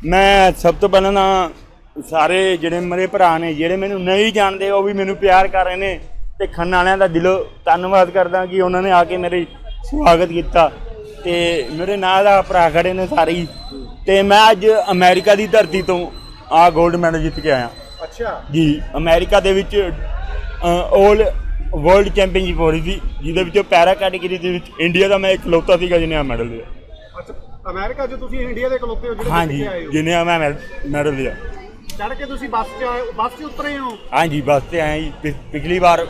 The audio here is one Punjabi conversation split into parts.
ਮੈਂ ਸਭ ਤੋਂ ਪਹਿਲਾਂ ਤਾਂ ਸਾਰੇ ਜਿਹੜੇ ਮੇਰੇ ਭਰਾ ਨੇ ਜਿਹੜੇ ਮੈਨੂੰ ਨਹੀਂ ਜਾਣਦੇ ਉਹ ਵੀ ਮੈਨੂੰ ਪਿਆਰ ਕਰ ਰਹੇ ਨੇ ਤੇ ਖੰਨਾ ਵਾਲਿਆਂ ਦਾ ਦਿਲੋਂ ਧੰਨਵਾਦ ਕਰਦਾ ਕਿ ਉਹਨਾਂ ਨੇ ਆ ਕੇ ਮੇਰੇ ਸਵਾਗਤ ਕੀਤਾ ਤੇ ਮੇਰੇ ਨਾਲ ਦਾ ਭਰਾ ਖੜੇ ਨੇ ਸਾਰੇ ਤੇ ਮੈਂ ਅੱਜ ਅਮਰੀਕਾ ਦੀ ਧਰਤੀ ਤੋਂ ਆ 골ਡ ਮੈਡਲ ਜਿੱਤ ਕੇ ਆਇਆ। ਅੱਛਾ। ਜੀ ਅਮਰੀਕਾ ਦੇ ਵਿੱਚ 올 ਵਰਲਡ ਚੈਂਪੀਅਨਸ਼ਿਪ ਹੋ ਰਹੀ ਸੀ ਜਿਹਦੇ ਵਿੱਚ ਪੈਰਾ ਕੈਟੇਗਰੀ ਦੇ ਵਿੱਚ ਇੰਡੀਆ ਦਾ ਮੈਂ ਇਕਲੌਤਾ ਸੀਗਾ ਜਿਹਨੇ ਆ ਮੈਡਲ ਲਿਆ। ਅੱਛਾ। ਅਮਰੀਕਾ 'ਚ ਤੁਸੀਂ ਇੰਡੀਆ ਦੇ ਖਲੋਤੇ ਹੋ ਜਿਹੜੇ ਹਾਂਜੀ ਆਏ ਹੋ? ਜਿਹਨੇ ਆ ਮੈਂ ਮੈਡਲ ਲਿਆ। ਚੜ ਕੇ ਤੁਸੀਂ ਬੱਸ 'ਚ ਆਏ ਹੋ ਬੱਸ 'ਚ ਉਤਰੇ ਹੋ? ਹਾਂਜੀ ਬਸ ਤੇ ਆਏ ਜੀ। ਪਿ- ਪਿਛਲੀ ਵਾਰ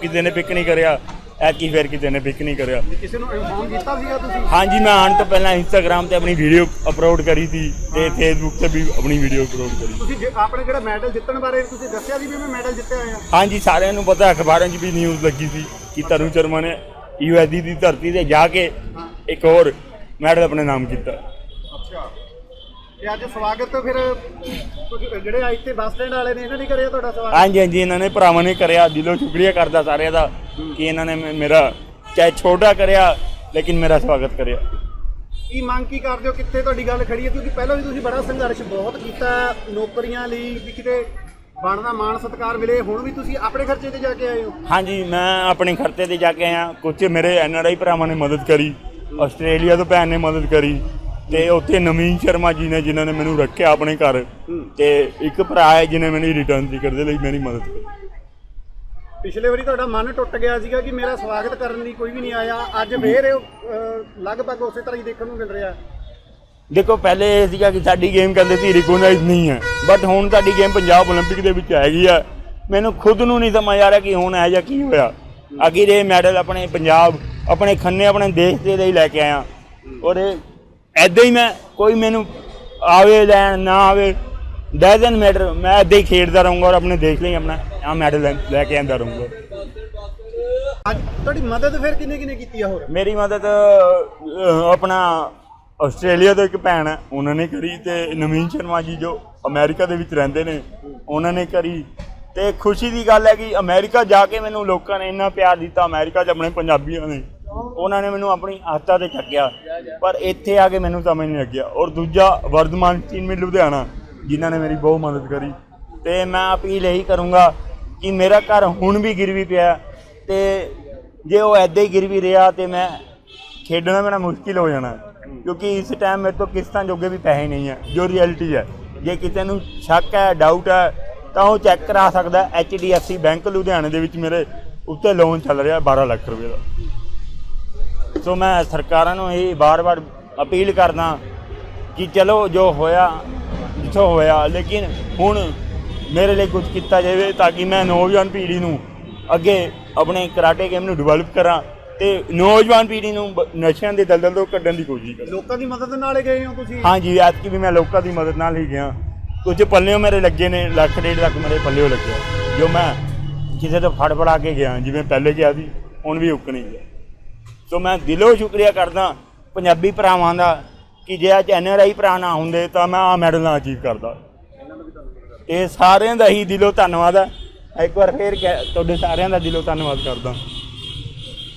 ਕਿਸੇ ਨੇ ਪਿਕ ਨਹੀਂ ਕਰਿਆ ਐਤਕੀ ਫਿਰ ਕਿਸੇ ਨੇ ਪਿਕ ਨਹੀਂ ਕਰਿਆ। ਕਿਸੇ ਨੂੰ ਇਨਫੋਰਮ ਕੀਤਾ ਸੀਗਾ ਤੁਸੀਂ? ਹਾਂਜੀ ਮੈਂ ਆਉਣ ਤੋਂ ਪਹਿਲਾਂ ਇੰਸਟਾਗ੍ਰam ਤੇ ਆਪਣੀ ਵੀਡੀਓ ਅਪਲੋਡ ਕਰੀ ਸੀ ਤੇ ਫੇਸਬੁੱਕ ਤੇ ਵੀ ਆਪਣੀ ਵੀਡੀਓ ਅਪਲੋਡ ਕਰੀ। ਤੁਸੀਂ ਜੇ- ਆਪਣੇ ਜਿਹੜਾ ਮੈਡਲ ਜਿੱਤਣ ਬਾਰੇ ਤੁਸੀਂ ਦੱਸਿਆ ਸੀ ਵੀ ਮੈਂ ਮੈਡਲ ਜਿੱਤਿਆ ਹੋਇਆ? ਹਾਂਜੀ ਸਾਰਿਆਂ ਨੂੰ ਪਤਾ ਅਖਬਾਰਾਂ 'ਚ ਵੀ ਨਿਊਜ਼ ਲੱਗੀ ਸੀ ਕਿ ਤਰੁਣ ਸ਼ਰਮਾ ਨੇ ਯੂਐਸਡੀ ਦੀ ਧਰਤੀ ਤੇ ਜਾ ਕੇ ਇੱਕ ਹੋਰ ਮੈਡਲ ਆਪਣੇ ਨਾਮ ਕੀਤਾ। ਅੱਛਾ। ਤੇ ਅੱਜ ਸਵਾਗਤ ਫਿਰ ਕੁਝ ਜਿਹੜੇ ਆ ਇੱਥੇ ਬੱਸ ਸਟੈਂਡ ਵਾਲੇ ਨੇ ਇਹਨਾਂ ਨੇ ਕਰਿਆ ਤੁਹਾਡਾ ਸਵਾਗਤ? ਹਾਂਜੀ ਹਾਂਜੀ ਇਹਨਾਂ ਨੇ ਭਰਾਵਾਂ ਨੇ ਕਰਿਆ। ਦਿਲੋਂ ਸ਼ੁਕਰੀਆ ਕਰਦਾ ਸਾਰਿਆਂ ਦਾ ਕਿ ਇਹਨਾਂ ਨੇ ਮੇ- ਮੇਰਾ ਚਾਹੇ ਛੋਟਾ ਕਰਿਆ ਲੇਕਿਨ ਮੇਰਾ ਸਵਾਗਤ ਕਰਿਆ। ਕੀ ਮੰਗ ਕੀ ਕਰਦੇ ਹੋ? ਕਿੱਥੇ ਤੁਹਾਡੀ ਗੱਲ ਖੜੀ ਹੈ? ਕਿਉਂਕਿ ਪਹਿਲਾਂ ਵੀ ਤੁਸੀਂ ਬੜਾ ਸੰਘਰਸ਼ ਬਹੁਤ ਕੀਤਾ। ਨੌਕਰੀਆਂ ਲਈ ਵੀ ਕਿਤੇ ਬਣਦਾ ਮਾਣ ਸਤਿਕਾਰ ਮਿਲੇ ਹੁਣ ਵੀ ਤੁਸੀਂ ਆਪਣੇ ਖਰਚੇ ਤੇ ਜਾ ਕੇ ਆਏ ਹੋ? ਹਾਂਜੀ ਮੈਂ ਆਪਣੇ ਖਰਚੇ ਤੇ ਜਾ ਕੇ ਆਇਆ। ਕੁਝ ਮੇਰੇ ਐਨਆਰਆਈ ਭਰਾਵਾਂ ਨੇ ਮਦਦ ਕਰੀ। ਆਸਟ੍ਰੇਲੀਆ ਤੋਂ ਭੈਣ ਨੇ ਮਦਦ ਕਰੀ ਤੇ ਉੱਥੇ ਨਵੀਨ ਸ਼ਰਮਾ ਜੀ ਨੇ ਜਿਨ੍ਹਾਂ ਨੇ ਮੈਨੂੰ ਰੱਖਿਆ ਆਪਣੇ ਘਰ ਤੇ ਇੱਕ ਭਰਾ ਹੈ ਜਿਨੇ ਮੈਨੂੰ ਰਿਟਰਨ ਟਿਕਟ ਦੇ ਲਈ ਮੇਰੀ ਮਦਦ ਕੀਤੀ ਪਿਛਲੇ ਵਾਰੀ ਤੁਹਾਡਾ ਮਨ ਟੁੱਟ ਗਿਆ ਸੀਗਾ ਕਿ ਮੇਰਾ ਸਵਾਗਤ ਕਰਨ ਲਈ ਕੋਈ ਵੀ ਨਹੀਂ ਆਇਆ ਅੱਜ ਫੇਰ ਇਹ, ਅਹ, ਲਗਭਗ ਉਸੇ ਤਰ੍ਹਾਂ ਹੀ ਦੇਖਣ ਨੂੰ ਮਿਲ ਰਿਹਾ ਦੇਖੋ ਪਹਿਲੇ ਇਹ ਸੀਗਾ ਕਿ ਸਾਡੀ ਗੇਮ ਕਹਿੰਦੇ ਸੀ ਰਿਕੋਗਨਾਈਜ਼ ਨਹੀਂ ਹੈ ਬਟ ਹੁਣ ਸਾਡੀ ਗੇਮ ਪੰਜਾਬ 올림픽 ਦੇ ਵਿੱਚ ਹੈਗੀ ਆ ਮੈਨੂੰ ਖੁਦ ਨੂੰ ਨਹੀਂ ਸਮਝ ਆ ਰਿਹਾ ਕਿ ਹੁਣ ਇਹ ਜਿਹਾ ਕੀ ਹੋਇਆ ਅਖੀਰ ਇਹ ਮੈਡਲ ਆਪਣੇ ਪੰਜਾਬ ਆਪਣੇ ਖੰਨੇ ਆਪਣੇ ਦੇਸ਼ ਦੇ ਲਈ ਲੈ ਕੇ ਆਇਆ। ਔਰ ਐਦਾਂ ਹੀ ਮੈਂ ਕੋਈ ਮੈਨੂੰ ਆਵੇ ਲੈਣ ਨਾ ਆਵੇ ਡਜ਼ਨ ਮੈਟਰ ਮੈਂ ਐਦਾਂ ਹੀ ਖੇਡਦਾ ਰਹੂੰਗਾ ਔਰ ਆਪਣੇ ਦੇਸ਼ ਲਈ ਆਪਣਾ ਆ ਮੈਡਲ ਲੈ- ਕੇ ਆਂਦਾ ਰਹੂੰਗਾ। ਅੱਜ ਤੁਹਾਡੀ ਮਦਦ ਫਿਰ ਕਿੰਨੇ ਕਿੰਨੇ ਕੀਤੀ ਆ ਹੋਰ? ਮੇਰੀ ਮਦਦ ਅਹ, ਆਪਣਾ ਆਸਟ੍ਰੇਲੀਆ ਤੋਂ ਇੱਕ ਭੈਣ ਹੈ ਉਹਨਾਂ ਨੇ ਕਰੀ ਤੇ ਨਵੀਨ ਸ਼ਰਮਾ ਜੀ ਜੋ ਅਮਰੀਕਾ ਦੇ ਵਿੱਚ ਰਹਿੰਦੇ ਨੇ ਉਹਨਾਂ ਨੇ ਕਰੀ। ਤੇ ਖੁਸ਼ੀ ਦੀ ਗੱਲ ਹੈ ਕਿ ਅਮਰੀਕਾ ਜਾ ਕੇ ਮੈਨੂੰ ਲੋਕਾਂ ਨੇ ਇੰਨਾ ਪਿਆਰ ਦਿੱਤਾ ਅਮਰੀਕਾ 'ਚ ਆਪਣੇ ਪੰਜਾਬੀਆਂ ਨੇ। ਉਹਨਾਂ ਨੇ ਮੈਨੂੰ ਆਪਣੀ ਆਸਥਾ ਤੇ ਚੱਕਿਆ। ਪਰ ਇੱਥੇ ਆ ਕੇ ਮੈਨੂੰ ਸਮਝ ਨਹੀਂ ਲੱਗਿਆ। ਔਰ ਦੂਜਾ, ਵਰਧਮਾਨ ਚੀਨ ਲੁਧਿਆਣਾ, ਜਿਨ੍ਹਾਂ ਨੇ ਮੇਰੀ ਬਹੁਤ ਮਦਦ ਕਰੀ। ਤੇ ਮੈਂ ਅਪੀਲ ਇਹੀ ਕਰੂੰਗਾ ਕਿ ਮੇਰਾ ਘਰ ਹੁਣ ਵੀ ਗਿਰਵੀ ਪਿਆ ਤੇ ਜੇ ਉਹ ਐਦਾਂ ਹੀ ਗਿਰਵੀ ਰਿਹਾ ਤੇ ਮੈਂ ਖੇਡਣਾ ਮੇਰਾ ਮੁਸ਼ਕਿਲ ਹੋ ਜਾਣਾ ਕਿਉਂਕਿ ਇਸ ਟਾਈਮ ਮੇਰੇ ਤੋਂ ਕਿਸ਼ਤਾਂ ਜੋਗੇ ਵੀ ਪੈਸੇ ਨਹੀਂ ਹੈ, ਜੋ ਰਿਐਲਿਟੀ ਹੈ। ਜੇ ਕਿਸੇ ਨੂੰ ਸ਼ੱਕ ਹੈ ਡਾਊਟ ਹੈ, ਤਾਂ ਉਹ ਚੈੱਕ ਕਰਾ ਸਕਦਾ ਹੈ। HDFC ਬੈਂਕ ਲੁਧਿਆਣੇ ਦੇ ਵਿੱਚ ਮੇਰੇ ਉੱਤੇ ਲੋਨ ਚੱਲ ਰਿਹਾ 12 ਲੱਖ ਰੁਪਏ ਦਾ। ਸੋ ਮੈਂ ਸਰਕਾਰਾਂ ਨੂੰ ਇਹ ਬਾਰ-ਬਾਰ ਅਪੀਲ ਕਰਦਾ ਕਿ ਚਲੋ ਜੋ ਹੋਇਆ ਜਿੱਥੋਂ ਹੋਇਆ ਲੇਕਿਨ ਹੁਣ ਮੇਰੇ ਲਈ ਕੁਝ ਕੀਤਾ ਜਾਵੇ ਤਾਂ ਕਿ ਮੈਂ ਨੌਜਵਾਨ ਪੀੜ੍ਹੀ ਨੂੰ ਅੱਗੇ ਆਪਣੇ ਕਰਾਟੇ ਗੇਮ ਨੂੰ ਡਿਵੈਲਪ ਕਰਾਂ ਤੇ ਨੌਜਵਾਨ ਪੀੜ੍ਹੀ ਨੂੰ ਬ- ਨਸ਼ਿਆਂ ਦੇ ਦਲਦਲ ਤੋਂ ਕੱਢਣ ਦੀ ਕੋਸ਼ਿਸ਼ ਕਰਾਂ। ਲੋਕਾਂ ਦੀ ਮਦਦ ਨਾਲ ਹੀ ਗਏ ਹੋ ਤੁਸੀਂ? ਹਾਂਜੀ ਐਤਕੀ ਵੀ ਮੈਂ ਲੋਕਾਂ ਦੀ ਮਦਦ ਨਾਲ ਹੀ ਗਿਆ। ਕੁਝ ਪੱਲਿਓ ਮੇਰੇ ਲੱਗੇ ਨੇ ਲੱਖ ਡੇਢ ਲੱਖ ਮੇਰੇ ਪੱਲਿਓ ਲੱਗਿਆ ਜੋ ਮੈਂ ਕਿਸੇ ਤੋਂ ਫੜ ਫੜਾ ਕੇ ਗਿਆ ਜਿਵੇਂ ਪਹਿਲੇ ਗਿਆ ਸੀ ਹੁਣ ਵੀ ਉੱਕ ਨਹੀਂ ਗਿਆ ਸੋ ਮੈਂ ਦਿਲੋਂ ਸ਼ੁਕਰੀਆ ਕਰਦਾ ਪੰਜਾਬੀ ਭਰਾਵਾਂ ਦਾ ਕਿ ਜੇ ਅੱਜ ਐਨਆਰਆਈ ਭਰਾ ਨਾ ਹੁੰਦੇ ਤਾਂ ਮੈਂ ਆ ਮੈਡਲ ਨਾ ਅਚੀਵ ਕਰਦਾ। ਇਹ ਸਾਰਿਆਂ ਦਾ ਹੀ ਦਿਲੋਂ ਧੰਨਵਾਦ ਹੈ। ਇੱਕ ਵਾਰ ਫੇਰ ਕਹਿ- ਤੁਹਾਡੇ ਸਾਰਿਆਂ ਦਾ ਦਿਲੋਂ ਧੰਨਵਾਦ ਕਰਦਾ।